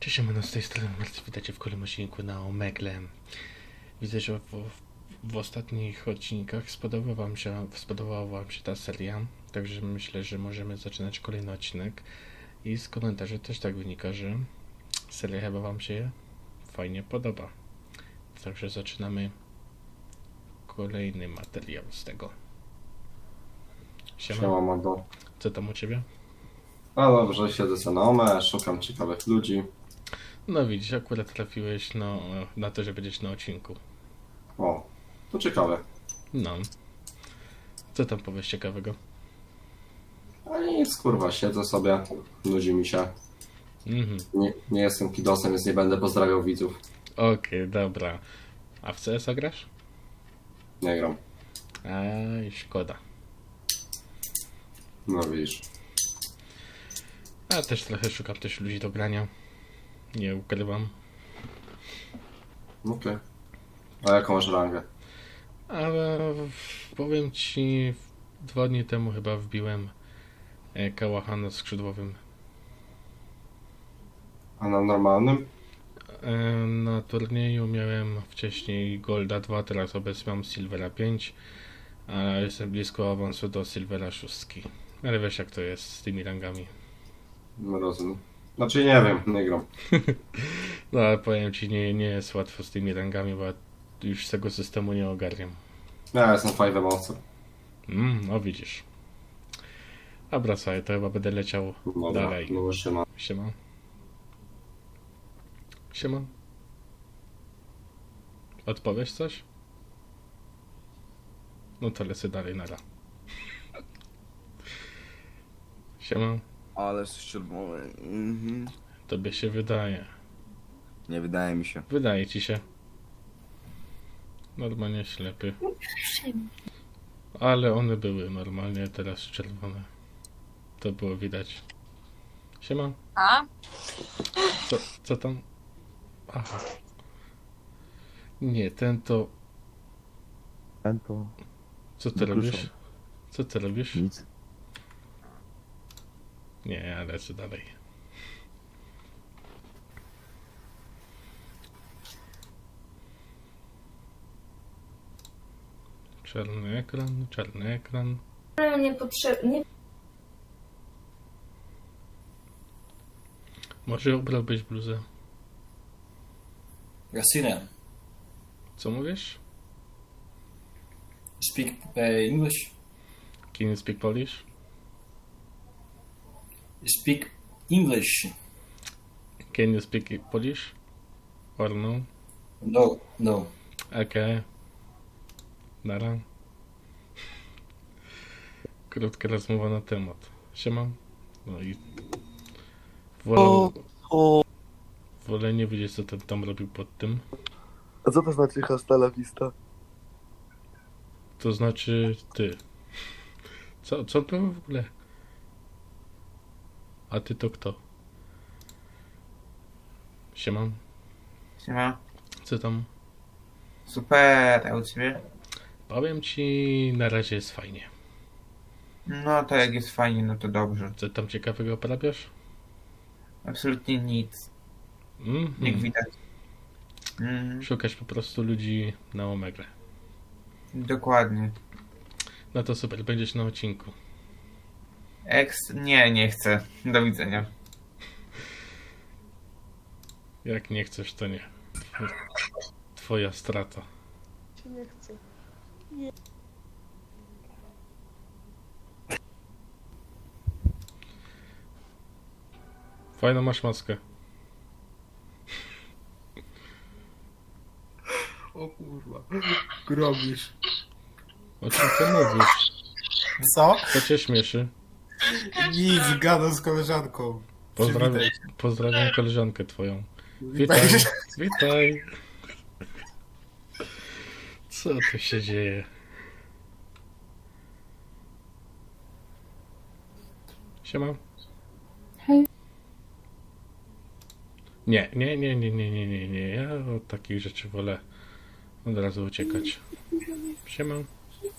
Cześć, siemano, z tej strony Marcy, witajcie w kolejnym odcinku na Omegle. Widzę, że w, w ostatnich odcinkach spodobała wam, się, spodobała wam się ta seria, także myślę, że możemy zaczynać kolejny odcinek. I z komentarzy też tak wynika, że seria chyba wam się fajnie podoba. Także zaczynamy kolejny materiał z tego. Siema, Siema Magdo. co tam u ciebie? A dobrze, siedzę sobie na OME, szukam ciekawych ludzi. No widzisz, akurat trafiłeś no, na to, że będziesz na odcinku. O, to ciekawe. No. Co tam powiesz ciekawego? A nic, kurwa, siedzę sobie, nudzi mi się. Mhm. Nie, nie jestem kidosem, więc nie będę pozdrawiał widzów. Okej, dobra. A w CS grasz? Nie gram. Aj, szkoda. No widzisz. A też trochę szukam też ludzi do grania. Nie ukrywam. Okej. A jaką masz rangę? Ale powiem ci, dwa dni temu chyba wbiłem e, Kałachana skrzydłowym. A na normalnym? E, Na turnieju miałem wcześniej Golda 2, teraz obecnie mam Silvera 5, a jestem blisko awansu do Silvera 6. Ale wiesz jak to jest z tymi rangami. No rozumiem. Znaczy nie wiem, nie gram. No ale powiem ci, nie, nie jest łatwo z tymi rangami, bo ja już z tego systemu nie ogarniam. Ja jestem five monster. Mm, no widzisz. Dobra, słuchaj, to chyba będę leciał Dobra, dalej. no już się ma. Siema. Siema. Odpowiesz coś? No to lecę dalej, nara. Siema. Ale strzelbowe. Mhm. Tobie się wydaje. Nie wydaje mi się. Wydaje ci się. Normalnie ślepy. Ale one były normalnie teraz czerwone. To było widać. Siema. A? Co, co tam? Aha. Nie, ten to... Ten to Co ty robisz? Co ty robisz? nic. Nie, lecę dalej. Czarny ekran, czarny ekran. Niepotrzebnie. Może ubrałbyś bluzę. Yasina, Co mówisz? speak uh, English. Can you speak Polish? Speak English. Can you speak Polish? Or no? No, no. Okej. Nara. Krótka rozmowa na temat. Siema. No i... Wolę, wolę nie wiedzieć, co ten tam robił pod tym. A co to znaczy hasta la vista? To znaczy ty. Co, co to w ogóle? A ty to kto? Siema. Siema. Co tam? Super, a u ciebie? Powiem ci, na razie jest fajnie. No to jak jest fajnie, no to dobrze. Co tam ciekawego porabiasz? Absolutnie nic, Mm, jak widać. Mm, Szukać po prostu ludzi na Omegle. dokładnie. No to super, będziesz na odcinku. Ex, nie, nie chcę. Do widzenia. Jak nie chcesz, to nie. Twoja strata. Fajną masz maskę. O kurwa, grobisz. O czym ty mówisz? Co? Co cię śmieszy? Nic, gadam z koleżanką. Pozdrawiam, pozdrawiam koleżankę twoją. Witaj. Witaj. Witaj. Co tu się dzieje? Siema. Hej. Nie, nie, nie, nie, nie, nie, nie, nie. Ja od takich rzeczy wolę od razu uciekać. Siema.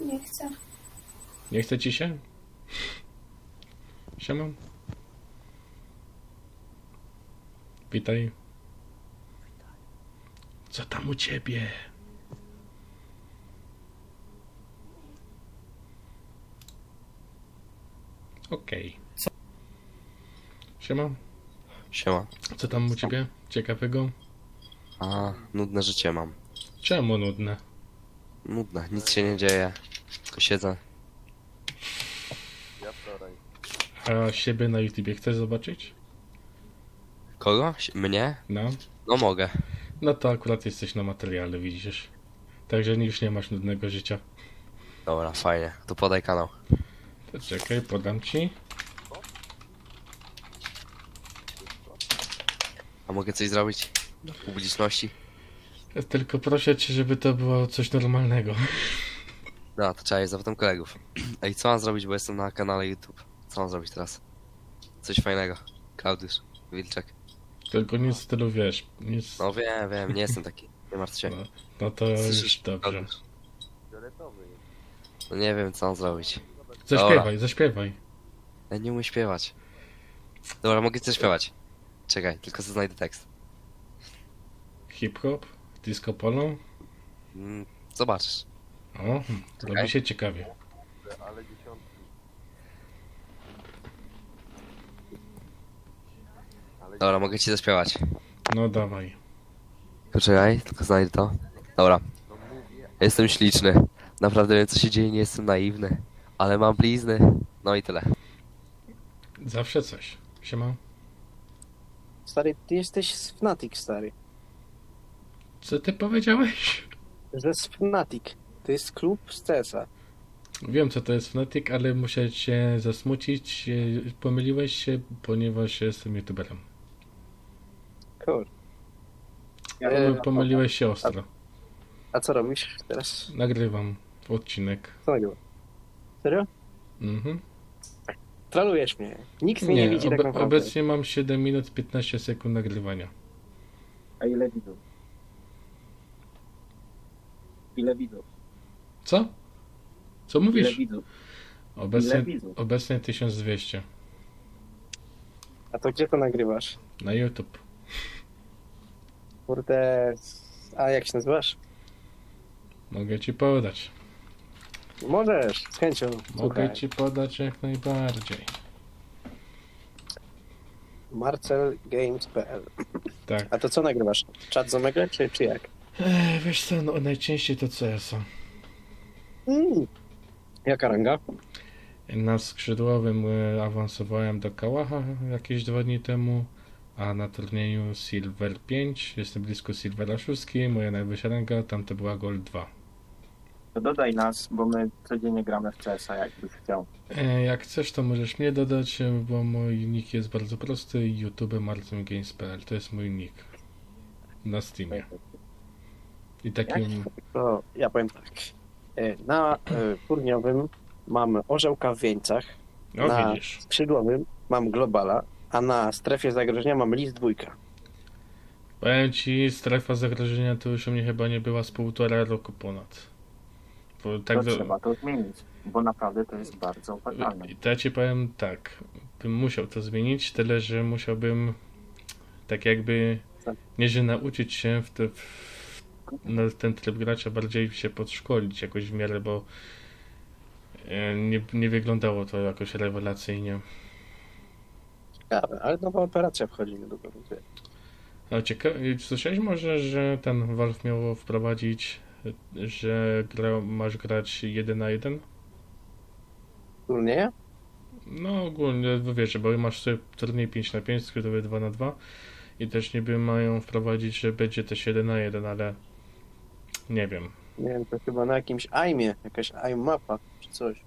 Nie chcę. Nie chce ci się? Siema. Witaj. Co tam u ciebie? Okej. Siema. Siema. Co tam u ciebie? Ciekawego? A, nudne życie mam. Czemu nudne? Nudne, nic się nie dzieje. Tylko siedzę. Ja wczoraj. A siebie na YouTubie chcesz zobaczyć? Kogo? Mnie? No. No mogę. No to akurat jesteś na materiale, widzisz. Także już nie masz nudnego życia. Dobra, fajnie. To podaj kanał. To czekaj, podam ci. A mogę coś zrobić? Dla publiczności? Tylko proszę cię, żeby to było coś normalnego. No, to trzeba je zapytam kolegów. Ej, co mam zrobić, bo jestem na kanale YouTube? Co mam zrobić teraz? Coś fajnego. Klaudiusz, Wilczek. Tylko nic w stylu, wiesz, nic... No wiem, wiem, nie jestem taki. Nie martw się. No, no to już dobrze. Klaudiusz? No nie wiem, co mam zrobić. Zaśpiewaj, zaśpiewaj. Ja nie umiem śpiewać. Dobra, mogę coś śpiewać. Czekaj, tylko co znajdę tekst. Hip-hop, disco polo. Mm, zobaczysz. O, robi się ciekawie. Ale Dobra, mogę ci zaśpiewać. No dawaj. Poczekaj, tylko znajdę to. Dobra. Jestem śliczny. Naprawdę wiem co się dzieje, nie jestem naiwny. Ale mam blizny. No i tyle. Zawsze coś. Siema. Stary, ty jesteś z Fnatic, stary. Co ty powiedziałeś? Że z Fnatic. To jest klub z CS-a. Wiem, co to jest Fnatic, ale muszę cię zasmucić. e, Pomyliłeś się, ponieważ jestem youtuberem. Kur. E, Pomyliłeś się ostro. A co robisz teraz? Nagrywam odcinek. Co nagrywa? Serio? Mhm. Trolujesz mnie. Nikt mnie nie, widzi tak naprawdę. obecnie mam 7 minut 15 sekund nagrywania. A ile widzów? Ile widzów? Co? Co mówisz? widzów? Obecnie, widzów? obecnie 1200 A to gdzie to nagrywasz? na YouTube. Kurde... A jak się nazywasz? Mogę ci podać. Możesz, z chęcią. Mogę Słuchaj. ci podać jak najbardziej. marcelgames.pl Tak. A to co nagrywasz? Czat z Omega, czy, czy jak? Ech, wiesz co, no najczęściej to CS-a. Mm. Jaka ranga? Na skrzydłowym e, awansowałem do Kałacha jakieś dwa dni temu, a na turnieju Silver 5 jestem blisko Silvera 6, moja najwyższa ranga, tam to była Gold 2. To dodaj nas, bo my codziennie gramy w CS-a, jakbyś chciał. E, Jak chcesz, to możesz mnie dodać, e, bo mój nick jest bardzo prosty. YouTube marcingames.pl to jest mój nick na Steamie. I takim. To ja powiem tak. E, Na e, turniowym mam orzełka w wieńcach, No na- widzisz. skrzydłowym mam globala, a na strefie zagrożenia mam list dwójka. Powiem ci, strefa zagrożenia to już u mnie chyba nie była z półtora roku ponad. Bo tak do... to zmienić, bo naprawdę to jest bardzo I to ja ci powiem tak, bym musiał to zmienić, tyle że musiałbym tak jakby nie że nauczyć się w, te, w no, ten tryb gracza bardziej się podszkolić jakoś w miarę, bo e, nie, nie wyglądało to jakoś rewelacyjnie. Ciekawe, ale nowa operacja wchodzi niedługo. A ciekawe, słyszałeś może, że ten Valve miało wprowadzić, że gra, masz grać 1 na 1? Turnieje? No ogólnie, bo wiesz, bo masz sobie turniej 5 na 5, skrótowy 2 na 2 i też niby mają wprowadzić, że będzie też 1 na 1, ale nie wiem. Nie wiem, to chyba na jakimś AIMie, jakaś AIM mapa czy coś.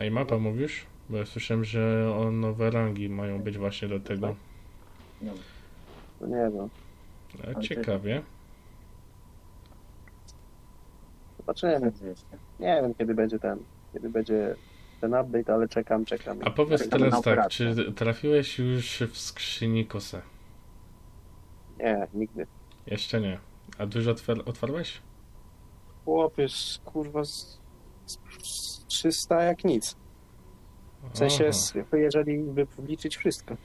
A i mapa mówisz? Bo ja słyszałem, że o nowe rangi mają być właśnie do tego. No nie wiem. A ciekawie. Zobaczymy. Nie wiem, kiedy będzie ten, kiedy będzie ten update, ale czekam, czekam. A powiedz Czekam teraz tak, czy trafiłeś już w skrzyni kosę? Nie, nigdy. Jeszcze nie. A dużo otwar- otwarłeś? Chłopiec, kurwa, z, z, z 300 jak nic. W sensie, Aha. jeżeli by policzyć wszystko.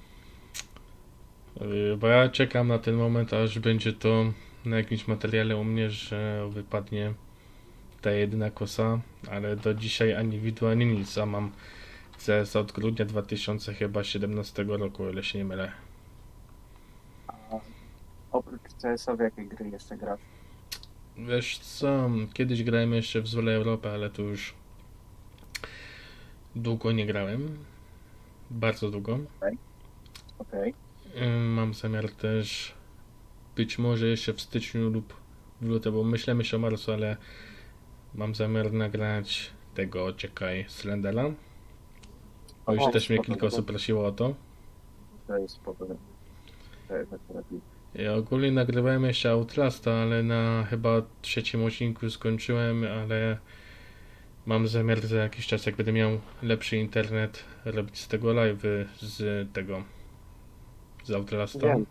Yy, Bo ja czekam na ten moment, aż będzie to na jakimś materiale u mnie, że wypadnie ta jedyna kosa, ale do dzisiaj ani widu, ani nic, a mam CS od grudnia 2017 roku, o ile się nie mylę. Oprócz CS-a w jakiej gry jeszcze grasz? Wiesz co, kiedyś grałem jeszcze w Zwole Europę, ale to już długo nie grałem. Bardzo długo. Okej. Ym, Mam zamiar też być może jeszcze w styczniu lub w lutym, bo myślę myślę o marcu, ale mam zamiar nagrać tego, czekaj, Slendera. Bo już też mnie kilka osób prosiło o to. To jest spoko. To jest akurat nic. Ja ogólnie nagrywałem jeszcze Outlasta, ale na chyba trzecim odcinku skończyłem, ale mam zamiar za jakiś czas, jak będę miał lepszy internet, robić z tego live z tego, z Outlasta. Wiem.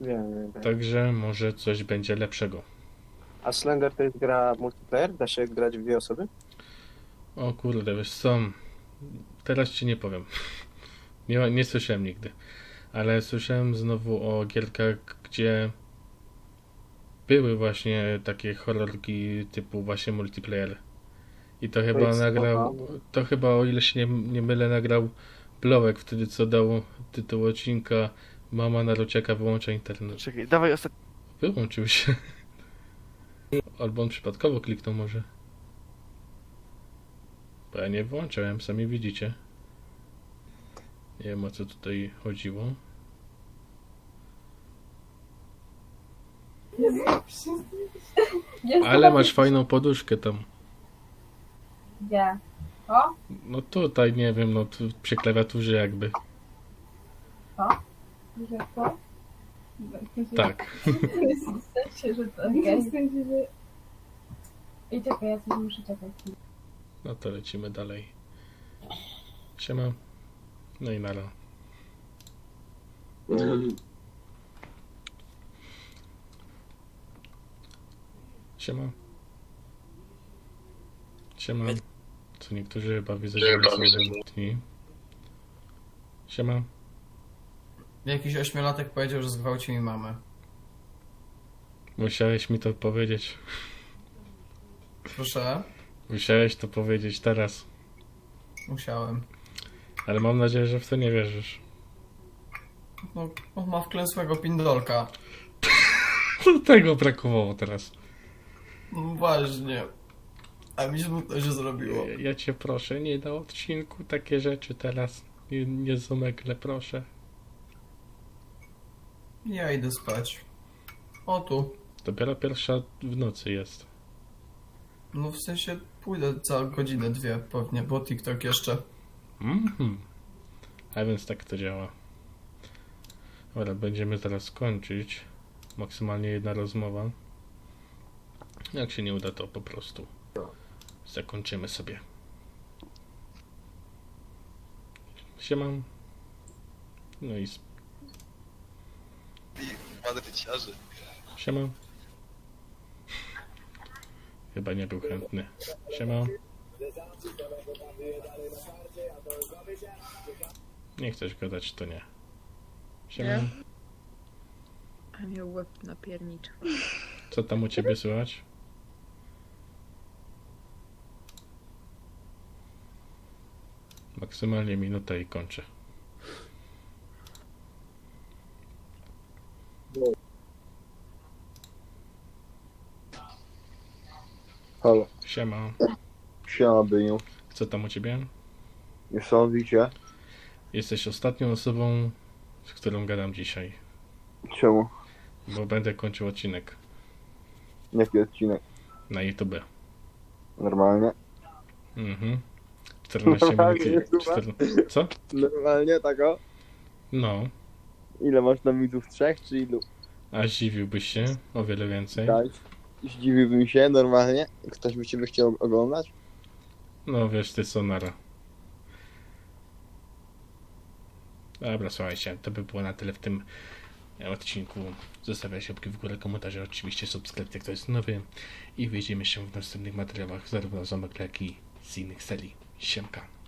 Wiem, wiem, wiem. Także może coś będzie lepszego. A Slender to jest gra multiplayer? Da się grać w dwie osoby? O kurde, wiesz co, teraz ci nie powiem. Nie, nie słyszałem nigdy, ale słyszałem znowu o gierkach, gdzie były właśnie takie horrorki typu właśnie multiplayer. I to chyba nagrał, to chyba o ile się nie, nie mylę, nagrał Blowek wtedy co dał tytuł odcinka Mama Naruciaka wyłącza internet. Czekaj, dawaj ostatni. Wyłączył się. Albo on przypadkowo kliknął może. Bo ja nie włączałem, sami widzicie. Nie wiem o co tutaj chodziło. Ale masz fajną poduszkę tam. Gdzie? O? No tutaj, nie wiem, no tu przy klawiaturze jakby. Że to? Tak. Sensie, że to. Że... I czekaj, ja coś muszę czekać. No to lecimy dalej. Siema. No i nara. Siema. Siema. Co niektórzy chyba widzę, że są zamknięci. Siema. Jakiś ośmiolatek powiedział, że zgwałcił mi mamę. Musiałeś mi to powiedzieć. Proszę, Musiałeś to powiedzieć teraz. musiałem. Ale mam nadzieję, że w to nie wierzysz. No, on ma wklęsłego pindolka. Tego brakowało teraz? Właśnie. A mi smutno się zrobiło. Ja, ja cię proszę, nie na odcinku takie rzeczy teraz. Nie, nie zomekle, proszę. Ja idę spać. O tu. Dopiero pierwsza w nocy jest. No w sensie pójdę za godzinę, dwie pewnie, bo TikTok jeszcze. Mhm. A więc tak to działa. Dobra, będziemy zaraz kończyć. Maksymalnie jedna rozmowa. Jak się nie uda, to po prostu zakończymy sobie. Siemam. No i... sp- Siema. Chyba nie był chętny. Siema. Nie chcesz gadać, to nie. Siema. A miał łeb na piernicz. Co tam u ciebie słychać? Maksymalnie minutę i kończę. Halo, Siema. siema Byniu. Co tam u ciebie? Niesamowicie. Jesteś ostatnią osobą, z którą gadam dzisiaj, Czemu? bo będę kończył odcinek Jaki odcinek? na YouTube. Normalnie? Mhm. 14 minut. Normalnie, i-? 14 Co? Normalnie, tak o? No. Ile masz tam widzów? Trzech czy ilu? A zdziwiłbyś się o wiele więcej. Tak. Zdziwiłbym się normalnie. Ktoś by ciebie chciał oglądać? No wiesz, ty sonara. Dobra, słuchajcie, to by było na tyle w tym odcinku. Zostawiajcie łapki w górę, komentarze, oczywiście subskrypcję, kto jest nowy. I widzimy się w następnych materiałach, zarówno z Zomek, jak i z innych serii. 香港。